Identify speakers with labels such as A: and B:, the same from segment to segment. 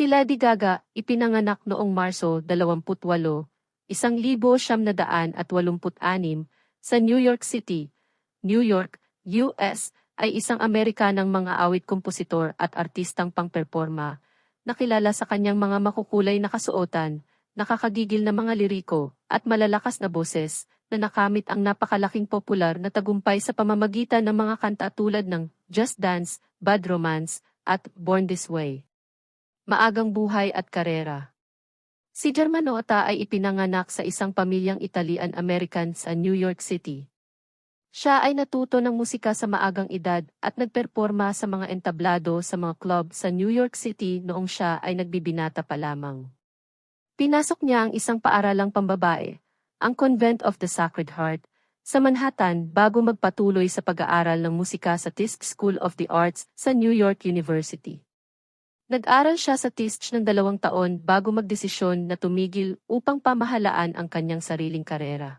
A: Si Lady Gaga, ipinanganak noong Marso 28, 1986 sa New York City, New York, US, ay isang Amerikanang mga awit kompositor at artistang pangperporma, nakilala sa kanyang mga makukulay na kasuotan, nakakagigil na mga liriko, at malalakas na boses, na nakamit ang napakalaking popular na tagumpay sa pamamagitan ng mga kanta tulad ng Just Dance, Bad Romance, at Born This Way. Maagang buhay at karera Si Germanota ay ipinanganak sa isang pamilyang Italian-American sa New York City. Siya ay natuto ng musika sa maagang edad at nagperporma sa mga entablado sa mga club sa New York City noong siya ay nagbibinata pa lamang. Pinasok niya ang isang paaralang pambabae, ang Convent of the Sacred Heart, sa Manhattan bago magpatuloy sa pag-aaral ng musika sa Tisch School of the Arts sa New York University. Nag-aral siya sa TISCH ng dalawang taon bago magdesisyon na tumigil upang pamahalaan ang kanyang sariling karera.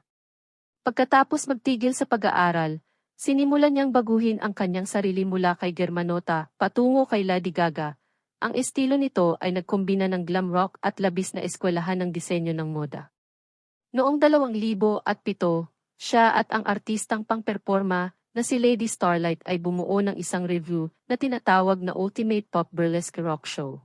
A: Pagkatapos magtigil sa pag-aaral, sinimulan niyang baguhin ang kanyang sarili mula kay Germanota patungo kay Lady Gaga. Ang estilo nito ay nagkombina ng glam rock at labis na eskwelahan ng disenyo ng moda. Noong 2007, siya at ang artistang pang-performa na si Lady Starlight ay bumuo ng isang review na tinatawag na Ultimate Pop Burlesque Rock Show.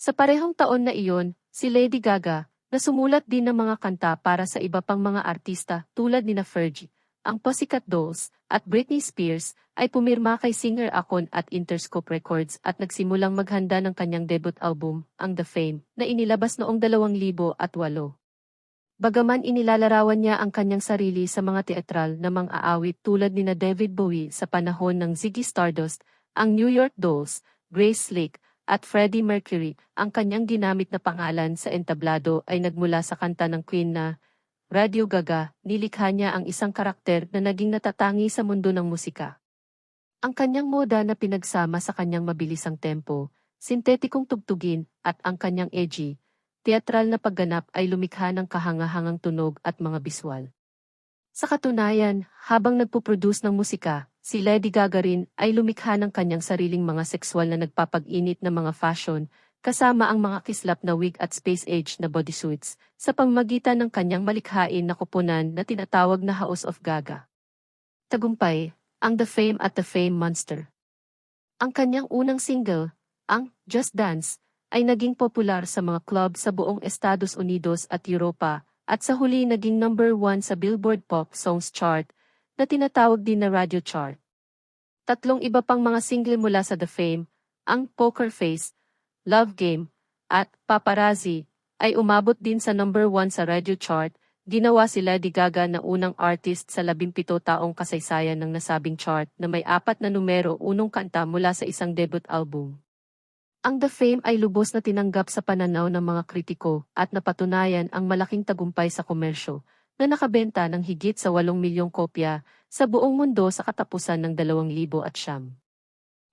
A: Sa parehong taon na iyon, si Lady Gaga, na sumulat din ng mga kanta para sa iba pang mga artista tulad ni na Fergie, ang Pussycat Dolls, at Britney Spears, ay pumirma kay Singer Akon at Interscope Records at nagsimulang maghanda ng kanyang debut album, ang The Fame, na inilabas noong 2008. Bagaman inilalarawan niya ang kanyang sarili sa mga teatral na mga aawit tulad ni na David Bowie sa panahon ng Ziggy Stardust, ang New York Dolls, Grace Slick, at Freddie Mercury, ang kanyang ginamit na pangalan sa entablado ay nagmula sa kanta ng Queen na Radio Gaga, nilikha niya ang isang karakter na naging natatangi sa mundo ng musika. Ang kanyang moda na pinagsama sa kanyang mabilisang tempo, sintetikong tugtugin, at ang kanyang edgy, teatral na pagganap ay lumikha ng kahangahangang tunog at mga biswal. Sa katunayan, habang nagpo-produce ng musika, si Lady Gaga rin ay lumikha ng kanyang sariling mga sexual na nagpapag-init na mga fashion, kasama ang mga kislap na wig at space age na bodysuits, sa pamamagitan ng kanyang malikhain na kupunan na tinatawag na House of Gaga. Tagumpay, ang The Fame at The Fame Monster. Ang kanyang unang single, ang Just Dance, ay naging popular sa mga club sa buong Estados Unidos at Europa, at sa huli naging number one sa Billboard Pop Songs Chart, na tinatawag din na radio chart. Tatlong iba pang mga single mula sa The Fame, ang Poker Face, Love Game, at Paparazzi, ay umabot din sa number one sa radio chart, ginawa si Lady Gaga na unang artist sa 17 taong kasaysayan ng nasabing chart na may apat na numero unong kanta mula sa isang debut album. Ang The Fame ay lubos na tinanggap sa pananaw ng mga kritiko at napatunayan ang malaking tagumpay sa komersyo na nakabenta ng higit sa 8 milyong kopya sa buong mundo sa katapusan ng 2000 at siyam.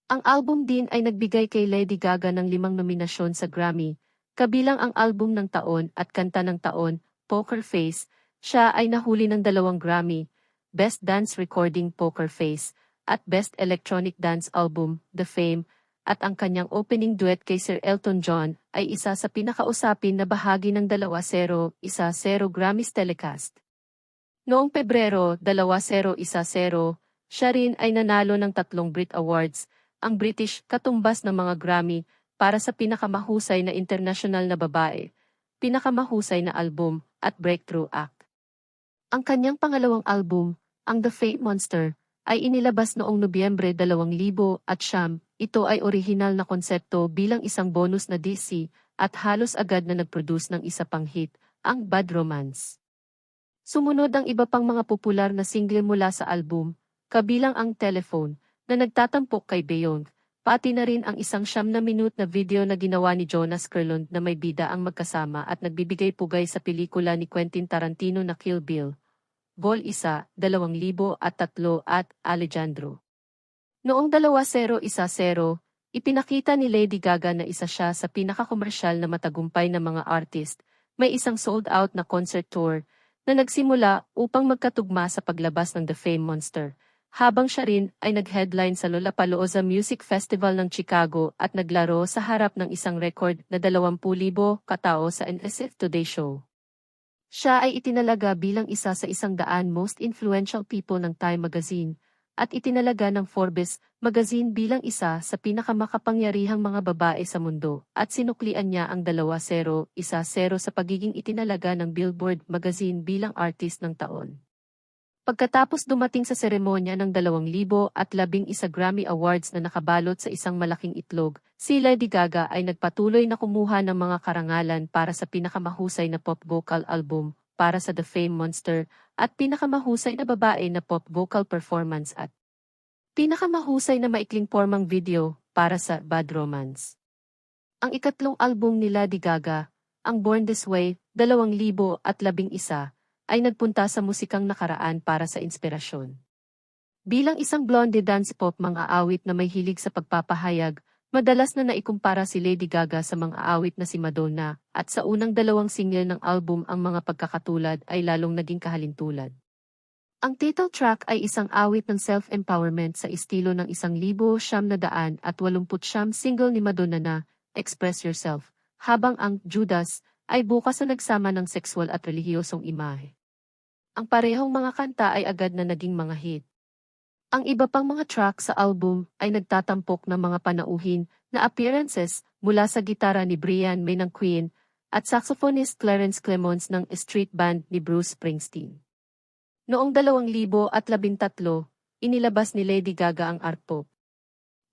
A: Ang album din ay nagbigay kay Lady Gaga ng limang nominasyon sa Grammy, kabilang ang album ng taon at kanta ng taon, Poker Face, siya ay nahuli ng dalawang Grammy, Best Dance Recording Poker Face, at Best Electronic Dance Album, The Fame, at ang kanyang opening duet kay Sir Elton John ay isa sa pinakausapin na bahagi ng 2-0-1-0 Grammys telecast. Noong Pebrero 2-0-1-0, siya rin ay nanalo ng tatlong Brit Awards, ang British katumbas ng mga Grammy, para sa pinakamahusay na international na babae, pinakamahusay na album, at breakthrough act. Ang kanyang pangalawang album, ang The Fate Monster, ay inilabas noong Nobyembre 2000 at siyam ito ay orihinal na konsepto bilang isang bonus na DC at halos agad na nag-produce ng isa pang hit, ang Bad Romance. Sumunod ang iba pang mga popular na single mula sa album, kabilang ang Telephone, na nagtatampok kay Beyond, pati na rin ang isang siyam na minute na video na ginawa ni Jonas Kurlund na may bida ang magkasama at nagbibigay pugay sa pelikula ni Quentin Tarantino na Kill Bill. Vol 1, 2003 at Alejandro. Noong 2010, ipinakita ni Lady Gaga na isa siya sa pinakakomersyal na matagumpay na mga artist, may isang sold-out na concert tour na nagsimula upang magkatugma sa paglabas ng The Fame Monster, habang siya rin ay nag-headline sa Lollapalooza Music Festival ng Chicago at naglaro sa harap ng isang record na 20,000 katao sa NSF Today Show. Siya ay itinalaga bilang isa sa isang daan most influential people ng Time Magazine at itinalaga ng Forbes magazine bilang isa sa pinakamakapangyarihang mga babae sa mundo at sinuklian niya ang 2-0, 1-0 sa pagiging itinalaga ng Billboard magazine bilang artist ng taon. Pagkatapos dumating sa seremonya ng 2011 Grammy Awards na nakabalot sa isang malaking itlog, si Lady Gaga ay nagpatuloy na kumuha ng mga karangalan para sa pinakamahusay na pop vocal album, para sa The Fame Monster, at pinakamahusay na babae na pop vocal performance at pinakamahusay na maikling formang video para sa Bad Romance. Ang ikatlong album ni Lady Gaga, ang Born This Way, 2011, ay nagpunta sa musikang nakaraan para sa inspirasyon. Bilang isang blonde dance pop mga awit na may hilig sa pagpapahayag, madalas na naikumpara si Lady Gaga sa mga awit na si Madonna, at sa unang dalawang single ng album ang mga pagkakatulad ay lalong naging kahalintulad. Ang title track ay isang awit ng self-empowerment sa estilo ng isang libo siyam na daan at walumput siyam single ni Madonna na, Express Yourself, habang ang Judas ay bukas na nagsama ng sexual at relihiyosong imahe. Ang parehong mga kanta ay agad na naging mga hit. Ang iba pang mga track sa album ay nagtatampok ng mga panauhin na appearances mula sa gitara ni Brian May ng Queen at saxophonist Clarence Clemons ng street band ni Bruce Springsteen. Noong 2013, inilabas ni Lady Gaga ang art pop.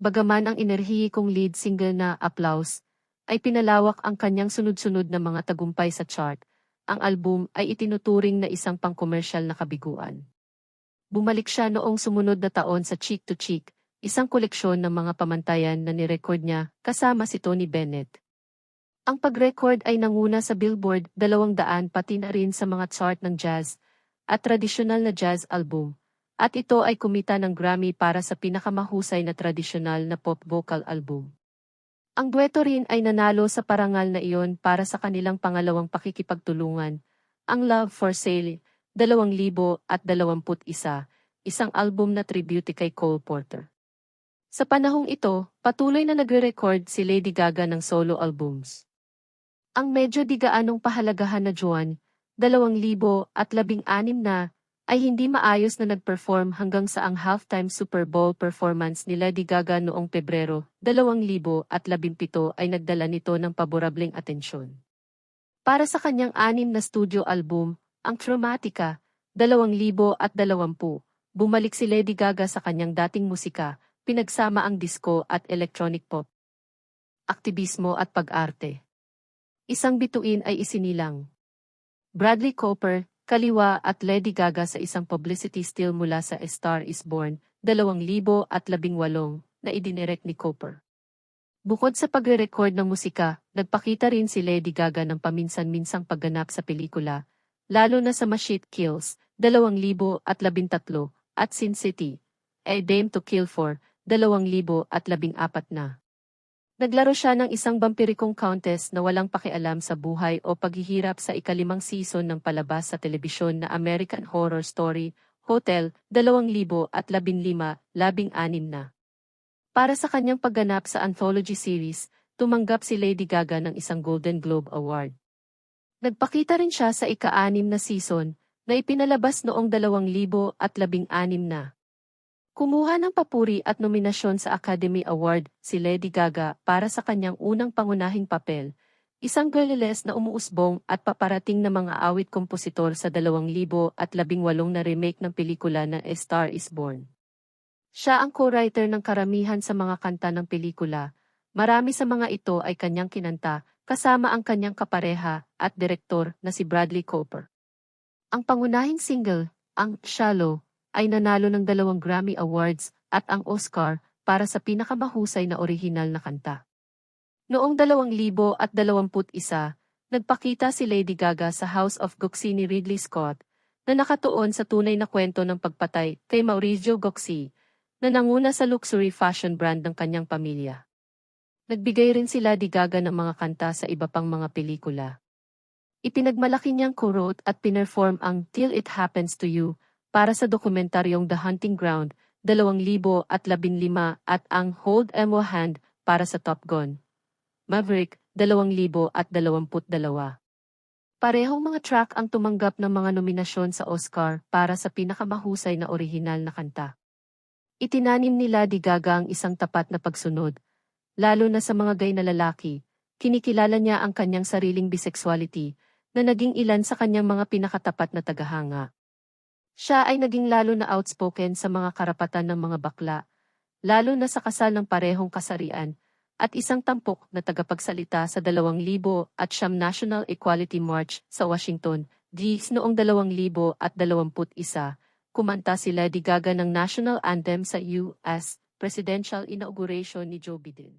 A: Bagaman ang enerhiyikong lead single na Applause ay pinalawak ang kanyang sunod-sunod na mga tagumpay sa chart, ang album ay itinuturing na isang pangkomersyal na kabiguan. Bumalik siya noong sumunod na taon sa Cheek to Cheek, isang koleksyon ng mga pamantayan na nirecord niya kasama si Tony Bennett. Ang pag-record ay nanguna sa Billboard 200 pati na rin sa mga chart ng jazz at tradisyonal na jazz album, at ito ay kumita ng Grammy para sa pinakamahusay na tradisyonal na pop vocal album. Ang dueto rin ay nanalo sa parangal na iyon para sa kanilang pangalawang pakikipagtulungan, ang Love for Sale, 2021, isang album na tribute kay Cole Porter. Sa panahong ito, patuloy na nagre-record si Lady Gaga ng solo albums. Ang medyo di gaanong pahalagahan na Juan, 2016 na, ay hindi maayos na nag-perform hanggang sa ang halftime Super Bowl performance ni Lady Gaga noong Pebrero 2017 ay nagdala nito ng paborableng atensyon. Para sa kanyang anim na studio album, ang Chromatica, 2020, bumalik si Lady Gaga sa kanyang dating musika, pinagsama ang disco at electronic pop. Aktivismo at pag-arte. Isang bituin ay isinilang. Bradley Cooper, Kaliwa at Lady Gaga sa isang publicity still mula sa A Star is Born, 2018 na idinirect ni Cooper. Bukod sa pagre-record ng musika, nagpakita rin si Lady Gaga ng paminsan-minsang pagganap sa pelikula, lalo na sa Machete Kills, 2013 at Sin City, A Dame to Kill For, 2014 na. Naglaro siya ng isang vampirikong countess na walang pakialam sa buhay o paghihirap sa ikalimang season ng palabas sa telebisyon na American Horror Story, Hotel, 2015, labing-anim na. Para sa kanyang pagganap sa anthology series, tumanggap si Lady Gaga ng isang Golden Globe Award. Nagpakita rin siya sa ika-anim na season, na ipinalabas noong 2016 na. Kumuha ng papuri at nominasyon sa Academy Award si Lady Gaga para sa kanyang unang pangunahing papel, isang girlless na umuusbong at paparating na mga awit-kompositor sa 2018 na remake ng pelikula na A Star is Born. Siya ang co-writer ng karamihan sa mga kanta ng pelikula. Marami sa mga ito ay kanyang kinanta, kasama ang kanyang kapareha at direktor na si Bradley Cooper. Ang pangunahing single, ang Shallow, ay nanalo ng dalawang Grammy Awards at ang Oscar para sa pinakamahusay na orihinal na kanta. Noong 2021, nagpakita si Lady Gaga sa House of Gucci ni Ridley Scott na nakatuon sa tunay na kwento ng pagpatay kay Mauricio Gucci na nanguna sa luxury fashion brand ng kanyang pamilya. Nagbigay rin si Lady Gaga ng mga kanta sa iba pang mga pelikula. Ipinagmalaki niyang kurot at pinerform ang Till It Happens to You para sa dokumentaryong The Hunting Ground, 2015 at ang Hold Emo Hand para sa Top Gun. Maverick, 2022. Parehong mga track ang tumanggap ng mga nominasyon sa Oscar para sa pinakamahusay na orihinal na kanta. Itinanim ni Lady Gaga ang isang tapat na pagsunod, lalo na sa mga gay na lalaki, kinikilala niya ang kanyang sariling bisexuality na naging ilan sa kanyang mga pinakatapat na tagahanga. Siya ay naging lalo na outspoken sa mga karapatan ng mga bakla, lalo na sa kasal ng parehong kasarian, at isang tampok na tagapagsalita sa 2000 at siyam National Equality March sa Washington, D.C. noong 2021, kumanta si Lady Gaga ng national anthem sa U.S. presidential inauguration ni Joe Biden.